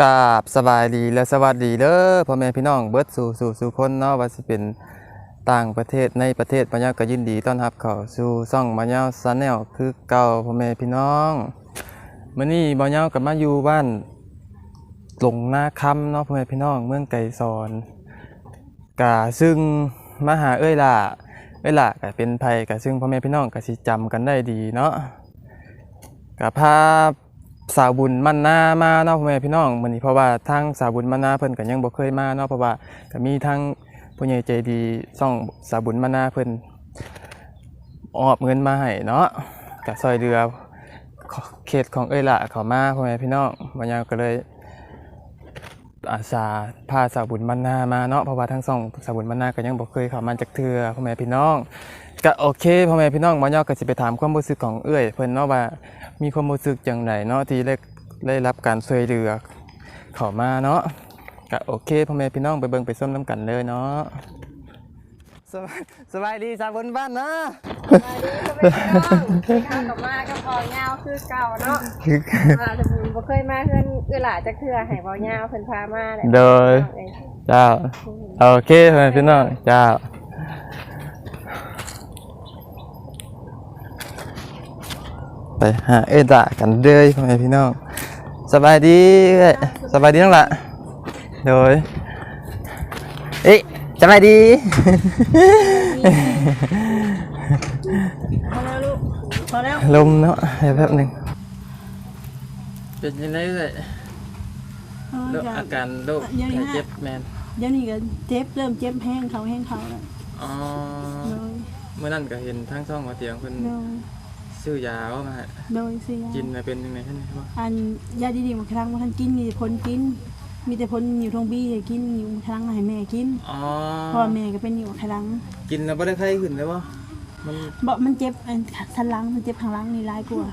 กราบสบายดีและสวัสดีเด้อพ่อแม่พี่น้องเบิร์ดสู่สู่สู่คนเนาะว่าสิเป็นต่างประเทศในประเทศมาเยาก็ยินดีต้อนรับเข้าสู่ช่องมาเยาซาแนลคือเก่าพ่อแม่พี่น้องมื้อนี้มาเยาก็มาอยู่บ้านหลงนาคำเนาะพ่อแม่พี่น้องเมืองไก่สอนกะซึ่งมาหาเอ้ยล่ะเอ้ยล่ะก็เป็นไผก็ซึ่งพ่อแม่พี่น้องก็สิจำกันได้ดีเนาะกับพา สาวบุญมันนามาเนาะพ่อแม่พี่น้องมื้อนี้เพราะว่าทางสาวบุญมันนาเพิ่นก็ยังบ่เคยมาเนาะเพราะว่าก็มีทั้งผู้ใหญ่ใจดีช่องสาวบุญมันนาเพิ่นออบเงินมาให้เนาะก็ซอยเรือเขตของเอ้ยละเขามาพ่อแม่พี่น้องบ่ยาวก็เลย อาสาพาสาวบุญมันนามาเนาะเพราะว่าทั้งสองสาวบุญมันนาก็ยังบอกเคยเข้ามาจากเธอพ่อแม่พี่น้องก็โอเคพ่อแม่พี่น้องบ่ยาวก็สิไปถามความรู้สึกของเอ้ยเพิ่นเนาะว่ามีความรู้สึกอย่างไรเนาะที่ได้ได้รับการช่วยเหลือเข้ามาเนาะก็โอเคพ่อแม่พี่น้องไปเบิ่งไปส้มน้ำกันเลยเนาะ สบายสบายดีสาวบนบ้านนะข้าวกับมากับพอยาวคือเก่าเนาะคือมาจะบุญบ่เคยมาเพื่อนเอื้อหลาจะเทื่อให้พอยาวเพิ่นพามาแหละโดยเจ้าโอเคพ่อแม่พี่น้องเจ้าไปหาเอ็ดะกันเลยพ่อแม่พี่น้องสบายดีเอ้ยสบายดีนั่งละโดยเอ๊ะ สบายดี พอแล้วลูกพอแล้ว ลมเนาะเดี๋ยวแป๊บหนึงเป็นยังไงเลยโรคอาการโรคไข้เจ็บแมนเดี๋ยวนี้ก็เจ็บเริ่มเจ็บแห้งเขาแห้งเขาแล้วอ๋อโดยเมื่อนั้นก็เห็นทั้งช่องมาเตียงเพิ่นโดยซื้อยาว่ามาให้โดยสิกินน่ะเป็นยังไงท่านบ่อันยาดีๆบางครั้งว่าท่านกินมีแต่ผลกิน มีแต่ผลอยู่ทงบี้ให้กินอยู่บางครั้งมาให้แม่กินอ๋อเพราะว่อแม่ก็เป็นอยู่บางครั้งกินแล้วบ่ได้ไข้ขึ้นเลยบ่มันบ่มันเจ็บอันสันหลังมันเจ็บข้างหลังนี่ร้ายกว่า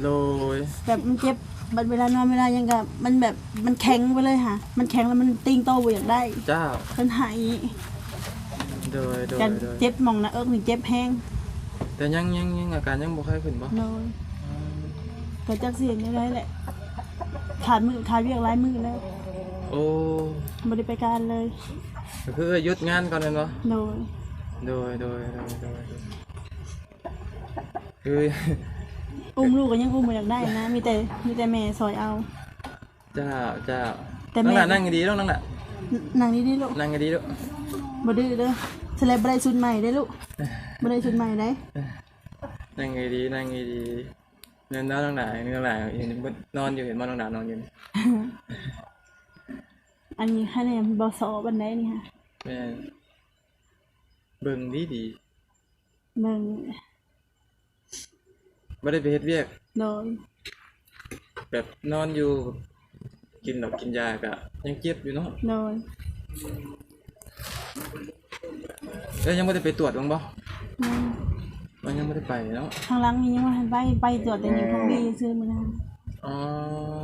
โลยแบบมันเจ็บบัดเวลานอนเวลายังกับมันแบบมันแข็งไปเลยค่ะ มันแข็งแล้วมันติ้งโตบ่อยากได้เจ้ามันหายโดยโดยกันโดยเจ็บหมองหนะเอิกนี่เจ็บแห้งแต่ยังยังยังอาการยังบ่ไข้ขึ้นบ่โดยก็จักเสียงยังไงแหละ ขาดมือขาดเรียกร้ายมือแล้วโอ้บริไปการเลยก็คือหยุดงานก่อนแม่นบ่โดยโดยโดยโดยโดยคืออุ้มลูกก็ยังอุ้มมาอยากได้นะ มีแต่มีแต่แม่ซอยเอา เจ้าเจ้าแต่นั่งแม่น่ะนั่งดีๆลูกนั่งน่ะนางนี่ดิลูกนั่งดีๆลูกบ่ดื้อเด้อสเลบได้ชุดใหม่ได้ลูกบ่ได้ชุดใหม่ได้นั่งดีๆนั่งดีๆเงิ นน้องนั่งหนาเงินน้องหนาเห็นบ่นอนอยู่เห็นบ่น้องหนานอนอยู่นี่อันนี้คะแนนบ่สอบันไดนี่ค่ะแม่นเบิ่งดีดีเบิ่งๆบ่ได้ไปเฮ็ดเวียก โดยแบบนอนอยู่ กินดอกกินยาก็ยังเจ็บอยู่เนาะโดยแล้วยังบ่ได้ไปตรวจบ้างบ่ อืม มันยังบ่ได้ไปเนาะข้างหลังนี่ยังบ่ทันไปไปตรวจแต่อยู่ทางนี้ซื้อมานะอ๋อ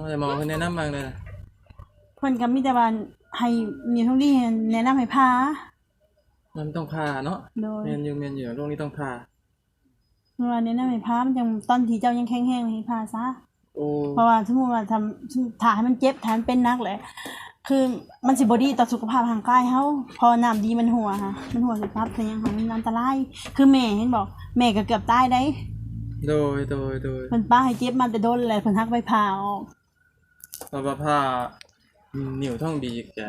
แต่หมอเพิ่นแนะนำมาเลยนะเพิ่นก็มีแต่ว่าให้มีทางนี้แนะนำให้พามันต้องผ่าเนาะโดยแม่นอยู่แม่นอยู่โรคนี้ต้องผ่าเมื่อวานแนะนำให้พามันจังตอนที่เจ้ายังแข็งๆให้พาซะโอ้เพราะว่าสมมติว่าทำถ่ายให้มันเจ็บถ่ายมันเป็นนักเลย คือมันสิบอดีต่อสุขภาพทางกายเขาพอน้ำดีมันหัวค่ะ มันหัวสิปั๊บแต่ยังของมันอันตรายคือแม่เห็นบอกแม่ก็เกือบตายได้โดยโดยโดยมันป้าให้เจ็บมาแต่โดนเลยเพิ่นทักไปผ่าออกเพราะว่าผ่านิ้วท้องดีแก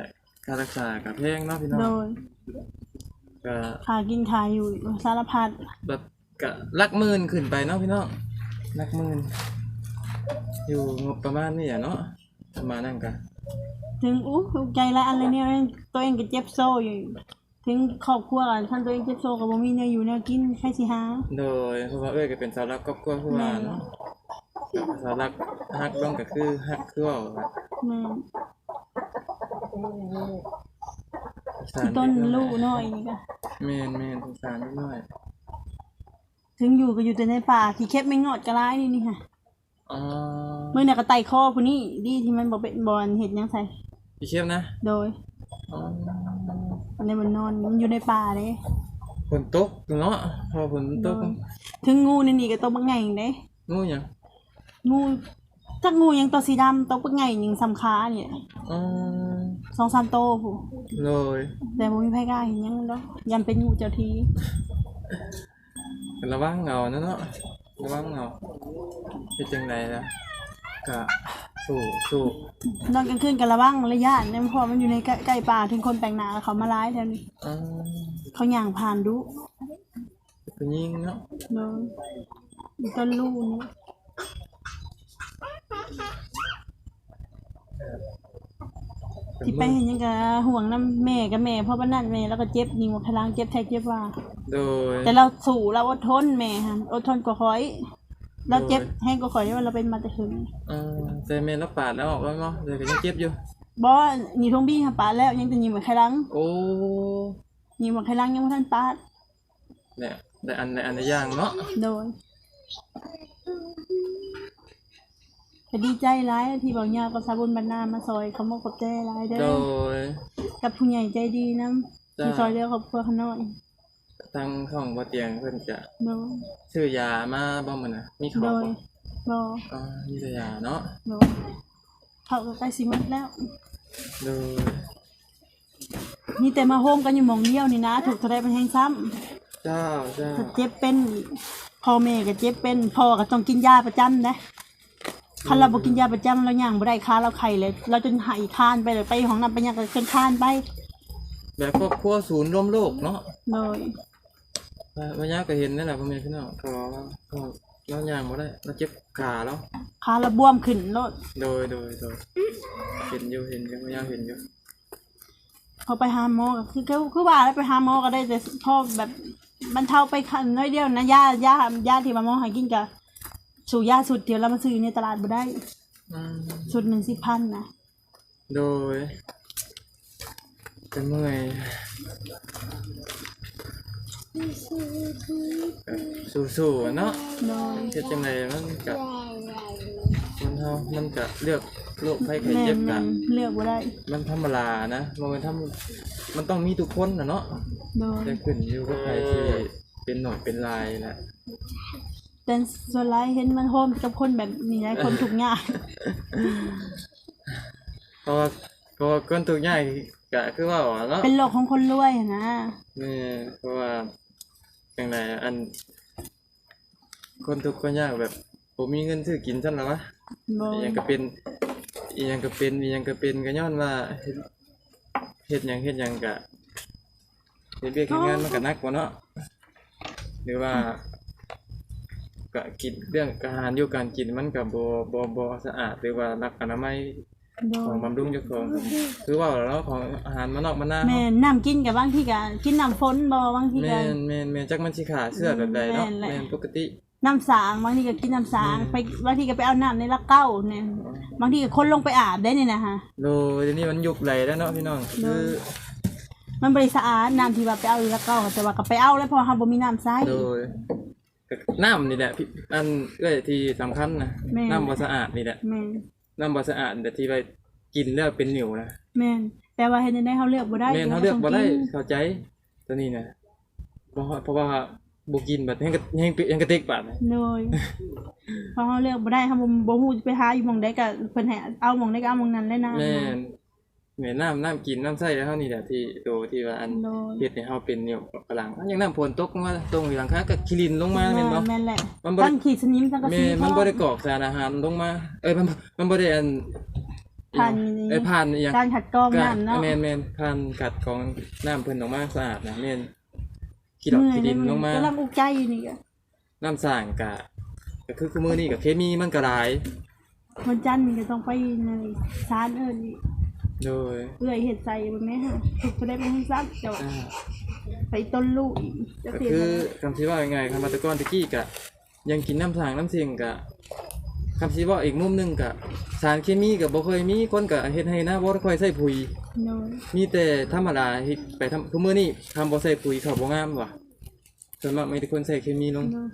ค่ารักษากับแพงเนาะพี่น้องโดยก็ขากินขาอยู่สารพัดแบบก็หลักหมื่นขึ้นไปเนาะพี่น้องหลักหมื่นอยู่งบประมาณนี้อะเนาะประมาณนั้นก็ ถึงอู้ใจละอันเลยเนี่ยตัวเองก็เจ็บโซ่อยู่ ถึงครอบครัวกันท่านตัวเองเจ็บโซ่ก็บ่มีเนื้ออยู่เนื้อกินใครสิหาโดยเพราะว่าเอ้ยก็เป็นสาวรักครอบครัวคือว่าเนาะสาวรักฮักบ้างก็คือฮักคือว่าแม่สาที่ต้นลูกน้อยนี่ก็แม่นแม่นสงสารนิดหน่อยถึงอยู่ก็อยู่แต่ในป่าขี้เข็บไม่งอดกระไรนี่นี่ค่ะ อ๋อเมื่อน่ะก็ไต่คอผู้นี้ดีที่มันบ่เป็นบอลเห็ดหยังใส่พี่เชียบนะโดยอ๋ออันนี้มันนอนมันอยู่ในป่าเลยฝนตกเนาะพอฝนตกถึงงูนี่นี่ก็ตัวบางไงเด้งูหยังงูจักงูยังตัวสีดำตัวเป็นไงยิงสำคาเนี่ยอืมสองสามโตวผู้เลยแต่บ่มีไผกล้าเห็นหยังดอกยันเป็นงูเจ้าทีระวังเงานะเนาะ ระวังเงาเป็นจังไดล่ะก็สู้สู้นอนกลางคืนก็ระวังระยะเนี่ยเพราะมันอยู่ในใกล้ใกล้ป่าถึงคนแปลกหน้าแล้วเขามาร้ายแถวนี้อืมเขาย่างผ่านดุผู้หญิงเนาะเนาะต้นลูกนี่ ที่ไปเห็นหยังกะห่วงน้ำแม่กับแม่เพราะว่านั่นแม่แล้วก็เจ็บนิ้วพลังเจ็บแทกเจ็บว่า โดย แต่เราสู้เราอดทนแม่ฮะอดทนกว่าคอย เราเจ็บแห้งกว่าคอยว่าเราเป็นมาแต่ถึงอืมใจเมนแล้วปาดแล้วออกแล้วเนาะเดี๋ยวก็ยังเจ็บอยู่บอหนีทงบี้ค่ะปาดแล้วยังจะหนีเหมือนใครลังโอ้หนีเหมือนใครลังยังไม่ทันปาดเนี่ยแต่อันในอันในย่างเนาะโดย ก็ดีใจร้ายที่บอกยากับสาบุญบรรณามาซอยเขามากกับใจร้ายเด้โดอ ย กับผู้ใหญ่ใจดีนะจ้าที่ซอยเดียวครอบครัวเขาน้อยทางของบ่เตียงเพิ่นจะโดยซื้อยามาบ่มื้อน่ะมีโดเขายบ่บออ่ามีแต่ยาเนาะโดยเขาก็ใกล้สิหมดแล้ว โดยนี่แต่มาโฮมกันอยู่หมองเดียวนี่นะ ถูกทะเลเป็นแห้งซ้ำเจ้าเจ้าถ้าเจ็บเป็นพ่อแม่ก็เจ็บเป็นพ่อก็ต้องกินยาประจำนะ คันเราบ่กินยาประจำเราย่างบ่ได้ค้าเราไข่เลย เราจนหายคานไปเลยไปห้องน้ำไปหยังก็จนคานไปแบบครอบครัวศูนย์รวมโลกเนาะเลยว่าว่ายาก็เห็นนั่นแหละพ่อแม่พี่น้องก็ว่าก็เราย่างบ่ได้เราเจ็บขาแล้วขาเราบวมขึ้นโลดโดยโดยโดยเห็นอยู่เห็นอยู่ว่ายาเห็นอยู่พอไปหาหมอก็คือคือคือว่าแล้วไปหาหมอก็ได้แต่พ่อแบบบรรเทาไปคันน้อยเดียวนะยายายาที่มาหมอให้กินก็ สู่ยาสุดเดียวเรามาซื้อในตลาดบ่ได้อืมสุดหนึ่งสิบพันนะโดยจะเมื่อยสู้ๆอะเนาะโดยเฮ็ดจังไดมันก็คนเฮามันก็เลือกโรคภัยไข้แม่เจ็บมัก็นเลือกบ่ได้ มันธรรมดานะบ่แม่นทำมันต้องมีทุกคนน่ะเนาะโดยแต่ขึ้นอยู่กับใครที่เป็นหน่อยเป็นลายแหละ แต่ส่วนไรเห็นมันโฮมกับคนแบบนี้นะคนถูกงานเพราะว่าเพราะว่าคนทุกข์ยากก็คือว่าว่าเนาะเป็นโลกของคนรวยอะนะนี่เพราะว่าจังไดอัน คนทุกข์คนยากแบบบ่มีเงินซื้อกินซั่นล่ะวะบ่อีหยังก็เป็นอีหยังก็เป็นอีหยังก็เป็นก็ย้อนว่าเฮ็ดเฮ็ดหยังเฮ็ดหยังก็เฮ็ดเวียกเฮ็ดงานมันก็หนักกว่าเนาะหรือว่า ก็กินเรื่องอาหารอยู่การกินมันก็บ่บ่บ่สะอาดหรือว่ารักอนามัยโดของยบำรุงเจ้าของคือว่าแล้วของอาหารมันนอกมันหน้าแม่น้ำกินกับบางที่ก็กินน้ำฝนบ่บางที่แม่ก็นแม่นแม่นจักมันสิขาเสื้อแบบใดเนาะแม่นแหละแม่นปกติน้ำสางบางทีก็กินน้ำสางไปบางทีก็ไปเอาน้ำในลักเก้าเนี่ยบางทีก็คนลงไปอาบได้เนี่ยนะฮะโดยเดี๋ยวนี้มันยุคไหลแล้วเนาะพี่น้องคือมันบริสะอาดน้ำที่ว่าไปเอาในลักเก้าแต่ว่าก็ไปเอาแล้วเพอเราบ่มีน้ำใช้โดย น้ำนี่แหละพี่อันเอ้ยที่สำคัญนะแม่นน้ำบ่สะอาดนี่แหละแม่นน้ำบ่สะอาดแต่ที่ไปกินแล้วเป็นเหนียวนะแม่นแต่ว่าเห็นได้เขาเลือกบ่ได้แม่นเขาเลือกบ่ได้ต้องนเข้าใจตัวนี้นะเพราะว่าเพราะว่าบ่กินแบบแห้งกระแห้งแห้งกระติกบาดนะโดยเพราะเขาเลือกบ่ได้เขาบ่บ่ฮู้จะไปหาอยู่หม่องใดก็เพิ่นให้เอาหม่องใดก็เอาหม่องนั้นเลยนะแม่น แม่นน้ำน้ำกินน้ำใส่แล้วเท่านี้แหละที่ตัวที่ว่าอันโดย เฮ็ดให้เฮาเป็นเหนียวกระหลังอย่างน้ำฝนตกลงมาตรงอยู่หลังคาก็ขี้ลินลงมาแม่นบ่ แม่นแหละมันบ่ได้ตั้งขีดสนิมตั้งกระแม่สีมันบ่ได้กรอกสารอาหารลงมา เอ้ยมันมันบ่ได้อันผ่านเอ้ยผ่านอหยังการขัดกรองน้ำเนาะ แม่นแม่นผ่านกัดของน้ำเพิ่นออกมาสะอาดนะแม่นขี้ดอกขี้ดินลงมาก็รับอุกใจอยู่นี่ก็น้ำสร้างกะก็คือคือมื้อนี้ก็เคมีมันก็หลาย วันจันทร์นี่ก็ต้องไปในศาลเอิ้นนี่ โดยเอื้อยเฮ็ดใส่บ่แม่ฮะถูกบ่ได้ไปให้ซักเจ้าอ่าไปต้นลูกอีกจะก็เสียคือเงินคำที่ว่ายังไงคำมาแตะกอนตะกี้กะ ยังกินน้ำสร้างน้ำเสียงกะคำที่ว่าอีกมุมหนึงกะ สารเคมีก็บ่ค่อยมีคนก็เฮ็ดให้นะบ่ค่อยใส่ปุ๋ยโดยมีแต่ธรรมดาเฮ็ดไปทำคือมื้อนี้ทำบ่ใส่ปุ๋ยเขาบ่งามว่ะส่วนมากมีแต่คนใส่เคมีลงโดย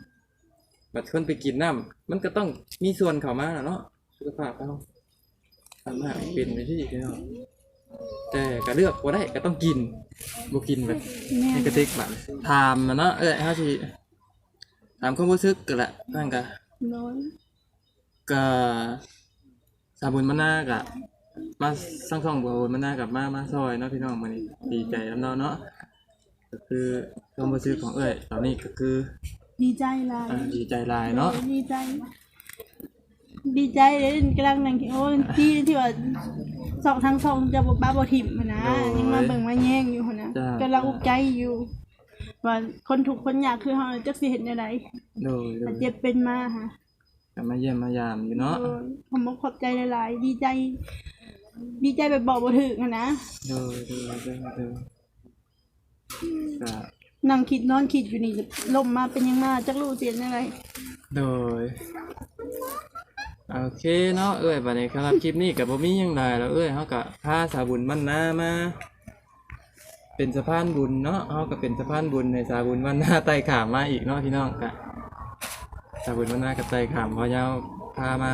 บัดคนไปกินน้ำมันก็ต้องมีส่วนเข้ามาน่ะเนาะสุขภาพเรา ทำให้เป็นไปที่พี่น้องแต่ก็เลือกบ่ได้ก็ต้องกินบ่กินแบบแม่ในกระติกแบบถามมาเนาะเอ้ยเฮาสิถามความรู้สึกก็แหละนั่นก็โดยก็สาบุญมานากะมาสร้างช่องบ่บุญมานากะมามาซอยเนาะพี่น้องมื้อนี้ดีใจนำเนาะเนาะก็คือความรู้สึกของเอ้ยตอนนี้ก็คือ ดีใจหลายอ่าดีใจหลายเนาะ ดีใจ ดีใจเลยกำลังนั่งคิดโอ้ยที่ที่ว่าสองทางสองจะบ่บ้าบ่ถิ่มหั้นนะยังมาเบิ่งมาแย่งอยู่หั้นนะกำลังอุกใจอยู่ ว่าคนถูกข์คนยากคือเฮาจักสิเฮ็ดแนวใดโดยโดถ้ายเจ็บเป็นมาฮะก็มาเยี่ยมมายามอยู่เนาะโอ้ยผมบอกขอบใจหลายๆ ดีใจ ดีใจแบบบอกบ่ถึงหั้นนะโดยโดยโดยโดยก็นั่งคิดนอนคิดอยู่นี่ลมมาเป็นยังมาจักรู้เสียนอะไรโดย โอเคเนาะเอ้ยบัดนี้สำหรับคลิปนี้ก็บ่มีหยังหลายแล้วเอ้ยเฮาก็พาสาบุญมันนามา เป็นสะพานบุญเนาะเฮาก็เป็นสะพานบุญในสาบุญมันนาไต่ขามมาอีกเนาะพี่น้องก็สาบุญมันนากับไต่ขามพอยาวพามา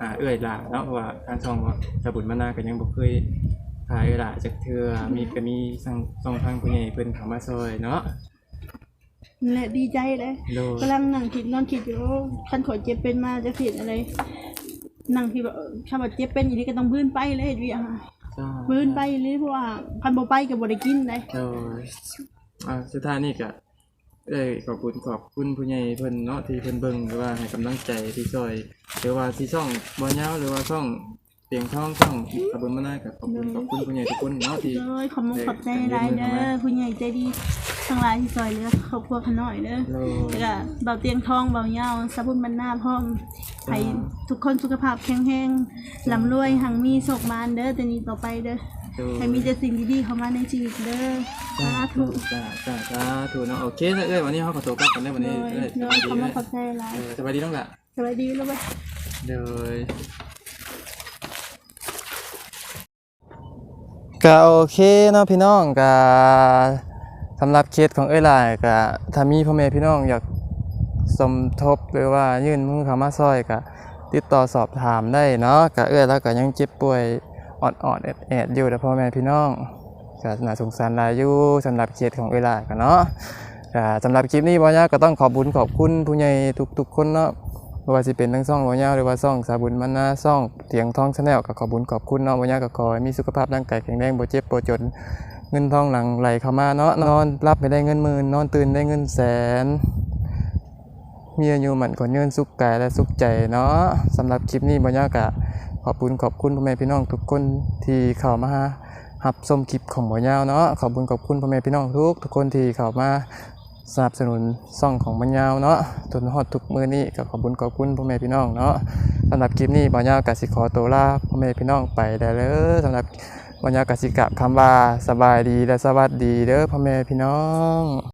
หาเอ้ยหล่าเนาะเพราะว่าทางช่องว่าสาบุญมันนาก็ยังบ่เคยพาเอ้ยหล่าจักเทื่อมีก็มีสั่งส่องทางผู้ใหญ่เพิ่นเข้ามาซอยเนาะ นั่นแหละดีใจเลยโดย กำลังนั่งคิดนอนคิดอยู่โอ้คันขอยเจ็บเป็นมาจะเสียอะไรนั่งคิดว่าเออถ้าว่าเจ็บเป็นอย่างนี้ก็ต้องบื้นไปเลยเฮ็ดเวียงอะจ้าบื้นไปเลยเพราะว่าคันบ่ไปก็บ่ได้กินเลยโดยอ่าสุดท้ายนี่ก็เอ้ยขอบคุณขอบคุณผู้ใหญ่เพิ่นเนาะที่เพิ่นเบิ่งหรือว่าให้กำลังใจที่ช่วยหรือว่าที่ช่องบ่ยาวหรือว่าช่องเสียงท้องช่องขอบคุณมานากับขอบคุณขอบคุณผู้ใหญ่ทุกคนเนาะที่โดยขอบคุณขอบใจหลายเด้อผู้ใหญ่ใจดี ทั้งหลายที่ซอยเหลือครอบครัวขน้อยเด้อโดยแล้วก็เบาเตียงทองเบาเหยาวสะบุญบรรณาพร้อมให้ทุกคนสุขภาพแข็งแรงร่ำรวยหังมีโชคมานเด้อแต่นี้ต่อไปเด้อโดยให้มีแต่สิ่งดีๆเข้ามาในชีวิตเด้อสาธุจ้าจ้าสาธุเนาะโอเคแล้วเอ้ยวันนี้เฮาขอตัวกลับกันได้อวันโดนี้ยเอ้ยสโดบายยดีขอบคุเด้ณอขอบใจหลายเออสบายดีน้องล่ะสวัสดีแล้วเว้ยโดยก็โอเคเนาะพี่น้องก็ สำหรับเคสของเอ้ยลายก็ถ้ามีพ่อแม่พี่น้องอยากสมทบหรือว่ายื่นมือเข้ามาซอยก็ติดต่อสอบถามได้เนาะก็เอ้ยแล้วก็ยังเจ็บป่วยอ่อนๆแอดๆอยู่แต่พ่อแม่พี่น้องก็น่าสงสารลายอยู่สำหรับเคสของเอ้ยลายก็เนาะก็สำหรับคลิปนี้บ่ยากก็ต้องขอบุญขอบคุณผู้ใหญ่ทุกๆคนเนาะบ่ว่าสิเป็นทั้งซ่องบ่ยาหรือว่าซ่องสาบุญมันนาซ่องเตียงท้องชาแนลก็ขอบุญขอบคุณเนาะบ่ยาก็ขอให้มีสุขภาพร่างกายแข็งแรงบ่เจ็บบ่จน เงินทองหลังไหลเข้ามาเนาะนอนรับให้ได้เงินหมื่นนอนตื่นได้เงินแสน มีอายุหมันขอนยืนสุขกายและสุขใจเนาะสำหรับคลิปนี้บ่ยาวก็ขอบคุณขอบคุณพ่อแม่พี่น้องทุกคนที่เข้ามารับชมคลิปของบ่ยาวเนาะขอบคุณขอบคุณพ่อแม่พี่น้องทุกทุกคนที่เข้ามาสนับสนุนซ่องของบรรยาวเนาะจนฮอดทุกมือนี้ก็ขอบคุญขอบคุณพ่อแม่พี่น้องเนาะสำหรับคลิปนี้บรรยาวกสิขอตัวลาพ่อแม่พี่น้องไปได้เลยสำหรับ วันยาวกสิกะคำว่าสบายดีและสวัสดีเด้อพ่อแม่พี่น้อง